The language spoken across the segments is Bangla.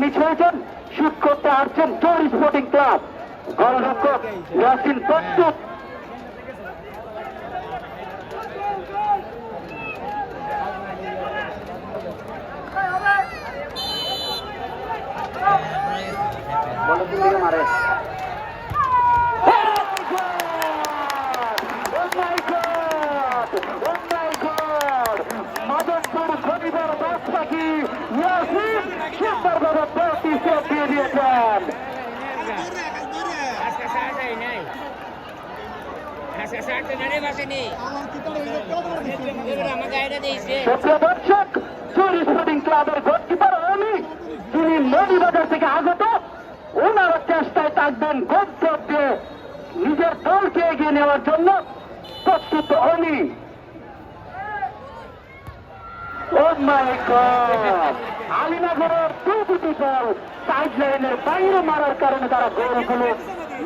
মিস হয়েছেন শুট করতে আসছেন জোর স্পোর্টিং ক্লাব। গোলরক্ষক ইয়াসিন প্রস্তুত দর্শক চুরি স্পোর্টিং ক্লাবের গোলকিপার অলি যিনি নদীবাজার থেকে আগত ওনার চেষ্টায় থাকবেন গোলচোট দিয়ে নিজের দলকে এগিয়ে নেওয়ার জন্য প্রস্তুত ও আলিনগরের সাইড লাইনের বাইরে মারার কারণে তারা গোলগুলো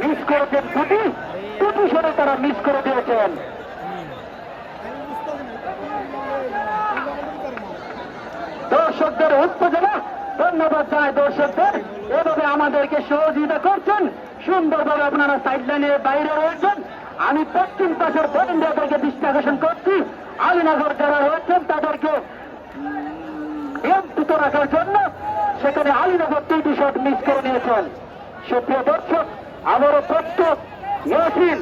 মিস করেছেন দুটি দুটি সরে তারা মিস করে দিয়েছেন। দর্শকদের উত্তেজনা, ধন্যবাদ জানাই দর্শকদের। এভাবে আমাদেরকে সহযোগিতা করছেন। সুন্দরভাবে আপনারা সাইড লাইনের বাইরে রয়েছেন। আমি পশ্চিম পাশের ভলেন্টিয়ারদেরকে দৃষ্টি আকর্ষণ করছি। আলীনগর যারা রয়েছেন, তাদেরকে নিয়ন্ত্রিত রাখার জন্য সেখানে আলিনগর দুইটি শট মিস করে নিয়েছেন। সুপ্রিয় দর্শক, আমারও প্রস্তুত। ইয়াসিন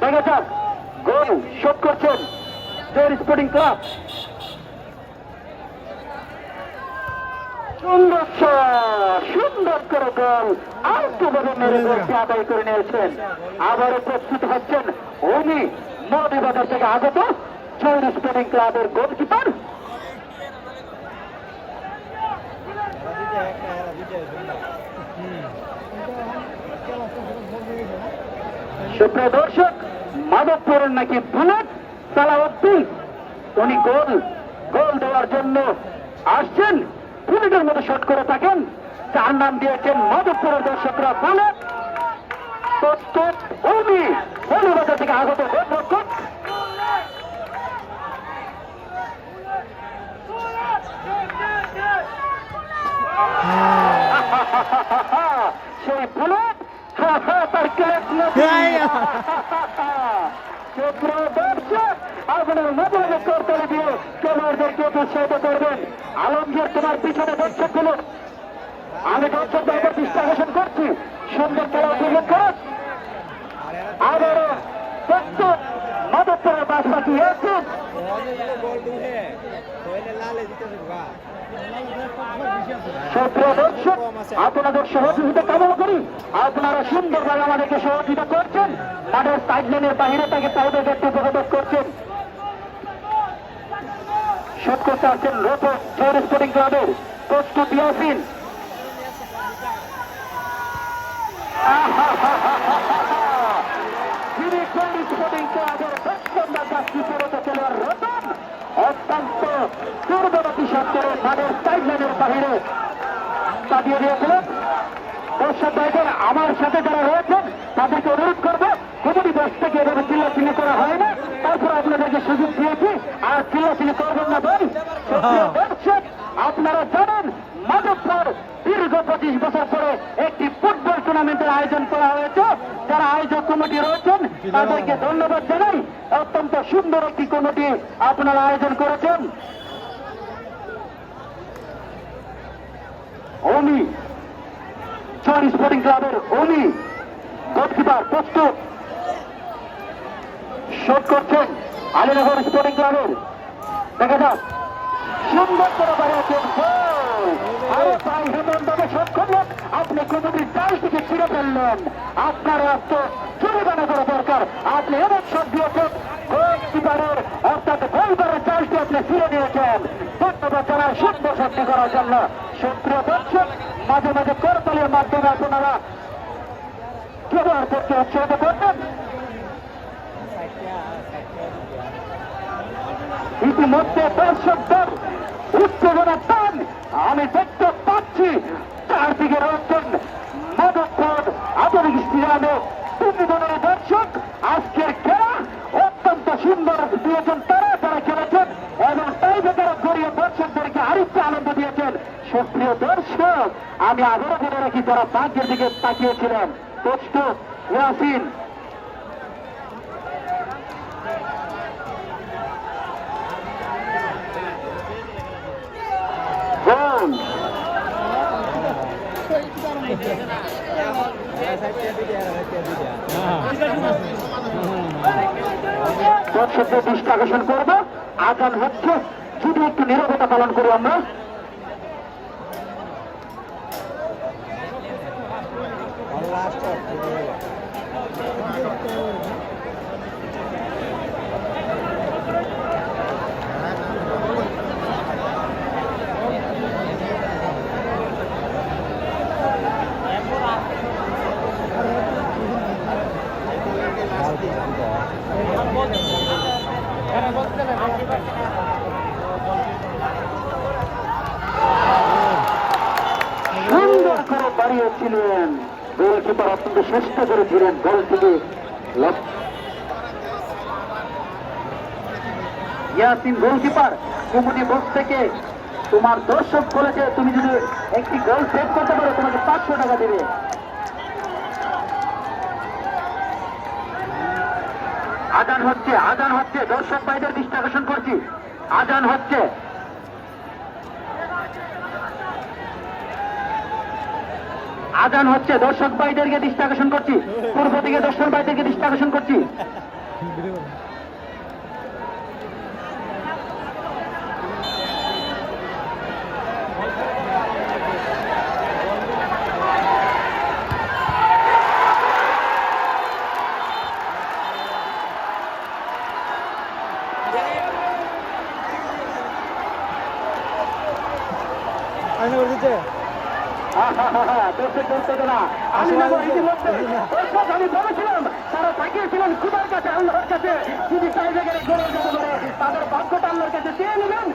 দেখা যাক গোল শোট করছেন জোর স্পোর্টিং ক্লাব। সুন্দর সুন্দর করে গোল। আলতোভাবে মেরে গোলটি আদায় করে নিয়েছেন। আবারও প্রস্তুত হচ্ছেন উনি মৌলিবাজার থেকে আগত জৈন স্পোর্টিং ক্লাবের গোলকিপার। সুপ্রিয় দর্শক মাধবপুরের নাকি বুলেট? সালাউদ্দিন, উনি গোল গোল দেওয়ার জন্য আসছেন। বুলেটের মতো শট করে থাকেন। যার নাম দিয়েছেন মাধবপুরের দর্শকরা বুলেট থেকে আগত সেই বুলেট তার ক্লাস সুপ্রিয় দর্শক আপনার মোবাইলে করতলে দিয়ে খেলোয়াড়দেরকে উৎসাহিত করবেন আলমগীর। তোমার পিছনে দর্শকগুলো আমি দর্শকদের উপর দৃষ্টি করছি। সুন্দর খেলা উপভোগ করুন। আবারও মাদকপুরের বাসবাসী এসেছেন সুপ্রিয় দর্শক আপনাদের সহযোগিতা কামনা করি। আপনারা সুন্দরভাবে আমাদেরকে সহযোগিতা করছেন। মাঠের সাইড বাইরে থেকে তাদের একটু উপভোগ করছেন। শুট করতে আসছেন রোপো জোর স্পোর্টিং ক্লাবের প্রস্তুত জোর স্পোর্টিং ক্লাবের মাঠের সাইড লাইনের বাহিরে চাপিয়ে দিয়েছিলেন দর্শক ভাইদের আমার সাথে যারা রয়েছেন তাদেরকে অনুরোধ করব কমিটি দশ থেকে এভাবে চিল্লাচিল্লি করা হয় না। তারপর আপনাদেরকে সুযোগ দিয়েছি আর চিল্লাচিল্লি করবেন না ভাই। দর্শক আপনারা জানেন মাধবপুর দীর্ঘ পঁচিশ বছর পরে একটি ফুটবল টুর্নামেন্টের আয়োজন করা হয়েছে। যারা আয়োজক কমিটি রয়েছেন তাদেরকে ধন্যবাদ জানাই। অত্যন্ত সুন্দর একটি কমিটি আপনারা আয়োজন করেছেন। অমি। চর স্পোর্টিং ক্লাবের অমি। গোলকিপার প্রস্তুত। শোট করছেন আলীনগর স্পোর্টিং ক্লাবের দেখা যাক। সুন্দর করে বাড়িয়েছেন আরে ভাই হেমন্ত আপনি চাল থেকে ছিঁড়ে ফেললেন? আপনার অর্থ জরিমানা করা দরকার। আপনি এমন শট দিয়েছেন। গোলকিপারের অর্থাৎ গোলবারের চালটি আপনি ছিঁড়ে দিয়েছেন ধন্যবাদ জানার সুন্দর শক্তি করার জন্য সক্রিয় দর্শক, মাঝে মাঝে করতালের মাধ্যমে আপনারা খেলোয়াড় করতে উৎসাহিত করবেন। ইতিমধ্যে দর্শকদের উত্তেজনা টান আমি দেখতে পাচ্ছি, চারদিকে রয়েছেন মাদকপুর আধুনিক স্টেডিয়ামে তিন জনের দর্শক। আজকের খেলা অত্যন্ত সুন্দর দিয়েছেন আরেকটু আনন্দ দিয়েছেন। সুপ্রিয় দর্শক, আমি আবারও বলে রাখি, যারা বাঁকের দিকে তাকিয়েছিলেন প্রস্তুত ইয়াসিন দর্শকদের দৃষ্টি আকর্ষণ করব। আজান হচ্ছে। শুধু একটু নিরবতা পালন করি আমরা। সুন্দর করে বাড়িয়েছিলেন গোলকিপার অত্যন্ত সুস্থ করেছিলেন বল থেকে। লক- ইয়াসিন গোলকিপার কুমুটি বক্স থেকে তোমার দর্শক বলেছে, তুমি যদি একটি গোল সেভ করতে পারো, তোমাকে পাঁচশো টাকা দেবে। আজান হচ্ছে আজান হচ্ছে। দর্শক ভাইদের দৃষ্টি আকর্ষণ করছি। আজান হচ্ছে। আজান হচ্ছে। দর্শক ভাইদেরকে দৃষ্টি আকর্ষণ করছি। পূর্ব দিকে দর্শক ভাইদেরকে দৃষ্টি আকর্ষণ করছি। আমি বলেছিলাম তারা তাকিয়েছিলেন খুদার কাছে আল্লাহর কাছে। যদি যেতে পারে তাদের ভাগ্যটা আল্লাহর কাছে। চেয়ে নেবেন?